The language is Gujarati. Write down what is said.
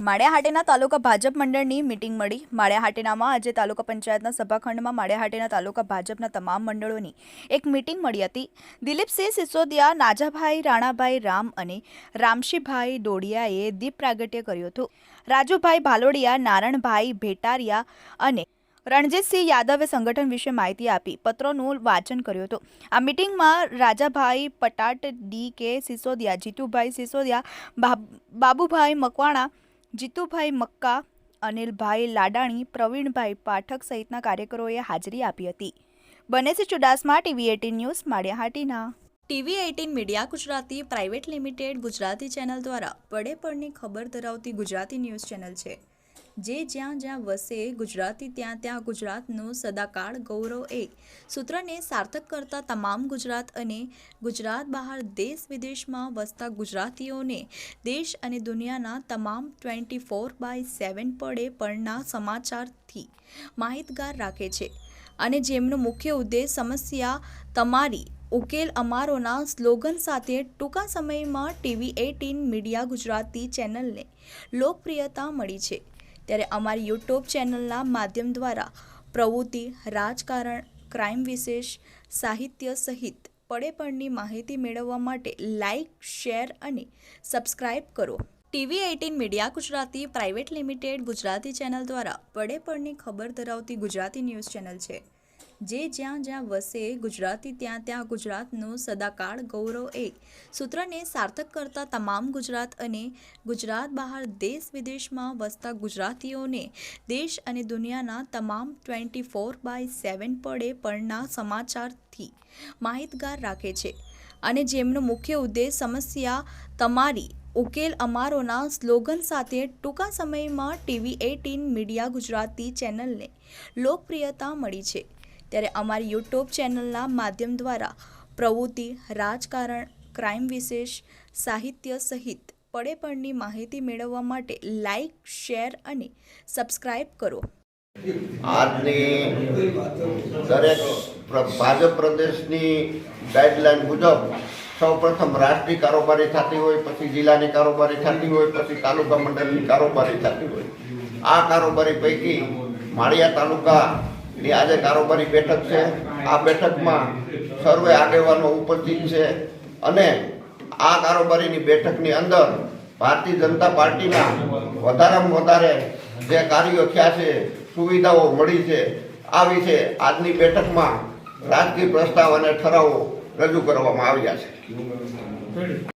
માળિયાહાટીના તાલુકા ભાજપ મંડળની મિટિંગ મળી. માળિયાહાટીનામાં આજે તાલુકા પંચાયતના સભાખંડમાં માળિયાહાટીના તાલુકા ભાજપના તમામ મંડળોની એક મિટિંગ મળી હતી. દિલીપસિંહ સિસોદિયા, નાજાભાઈ રાણાભાઈ રામ અને રામશીભાઈ ડોડિયાએ દીપ પ્રાગટ્ય કર્યું હતું. રાજુભાઈ ભાલોડિયા, નારણભાઈ ભેટારિયા અને રણજીતસિંહ યાદવે સંગઠન વિશે માહિતી આપી, પત્રોનું વાંચન કર્યું હતું. આ મિટિંગમાં રાજાભાઈ પટાટ, ડી કે સિસોદિયા, જીતુભાઈ સિસોદિયા બાબ- બાબુભાઈ મકવાણા જીતુભાઈ મક્કા, અનિલભાઈ લાડાણી, પ્રવીણભાઈ પાઠક સહિતના કાર્યકરોએ હાજરી આપી હતી. Banesi Chudasama, TV eighteen news, Maliyahatina. TV eighteen media Gujarati, private limited Gujarati channel દ્વારા પડે પડની ખબર ધરાવતી ગુજરાતી ન્યૂઝ ચેનલ છે. જે જ્યાં જ્યાં વસે ગુજરાતી, ત્યાં ત્યાં ગુજરાતનું સદાકાળ ગૌરવ એ સૂત્રને સાર્થક કરતા તમામ ગુજરાત અને ગુજરાત બહાર દેશ વિદેશમાં વસતા ગુજરાતીઓને દેશ અને દુનિયાના તમામ ટ્વેન્ટી ફોર બાય સેવન પડે પરના સમાચારથી માહિતગાર રાખે છે. અને જેમનો મુખ્ય ઉદ્દેશ સમસ્યા તમારી, ઉકેલ અમારોના સ્લોગન સાથે ટૂંકા સમયમાં ટીવી એટીન મીડિયા ગુજરાતી ચેનલને લોકપ્રિયતા મળી છે. ત્યારે અમારી યુટ્યુબ ચેનલના માધ્યમ દ્વારા પ્રવૃત્તિ, રાજકારણ, ક્રાઇમ વિશેષ, સાહિત્ય સહિત પડે પડની માહિતી મેળવવા માટે લાઇક, શેર અને સબસ્ક્રાઇબ કરો. TV eighteen media Gujarati, private limited Gujarati channel દ્વારા પડે પડની ખબર ધરાવતી ગુજરાતી ન્યૂઝ ચેનલ છે. જે જ્યાં જ્યાં વસે ગુજરાતી, ત્યાં ત્યાં ગુજરાતનું સદાકાળ ગૌરવ એ સૂત્રને સાર્થક કરતા તમામ ગુજરાત અને ગુજરાત બહાર દેશ વિદેશમાં વસતા ગુજરાતીઓને દેશ અને દુનિયાના તમામ ટ્વેન્ટી ફોર બાય સેવન પડે પરના સમાચારથી માહિતગાર રાખે છે. અને જેમનો મુખ્ય ઉદ્દેશ સમસ્યા તમારી, ઉકેલ અમારોના સ્લોગન સાથે ટૂંકા સમયમાં ટીવી એટીન મીડિયા ગુજરાતી ચેનલને લોકપ્રિયતા મળી છે. ત્યારે અમારી યુટ્યુબ ચેનલના માધ્યમ દ્વારા પ્રવૃત્તિ, રાજકારણ, ક્રાઇમ વિશેષ, સાહિત્ય સહિત પડે પડની માહિતી મેળવવા માટે લાઇક, શેર અને સબસ્ક્રાઇબ કરો. આજની દરેક ભાજપ પ્રદેશની ગાઈડલાઈન મુજબ સૌપ્રથમ રાષ્ટ્રીય કારોબારી થતી હોય, પછી જિલ્લાની કારોબારી થતી હોય, પછી તાલુકા મંડળની કારોબારી થતી હોય. આ કારોબારી પૈકી માળિયા તાલુકાની આજે કારોબારી બેઠક છે. આ બેઠકમાં સર્વે આગેવાનો ઉપસ્થિત છે અને આ કારોબારીની બેઠકની અંદર ભારતીય જનતા પાર્ટીના વધારેમાં વધારે જે કાર્યો થયા છે, સુવિધાઓ મળી છે, આ વિશે આજની બેઠકમાં રાજકીય પ્રસ્તાવ અને ઠરાવો રજૂ કરવામાં આવ્યા છે.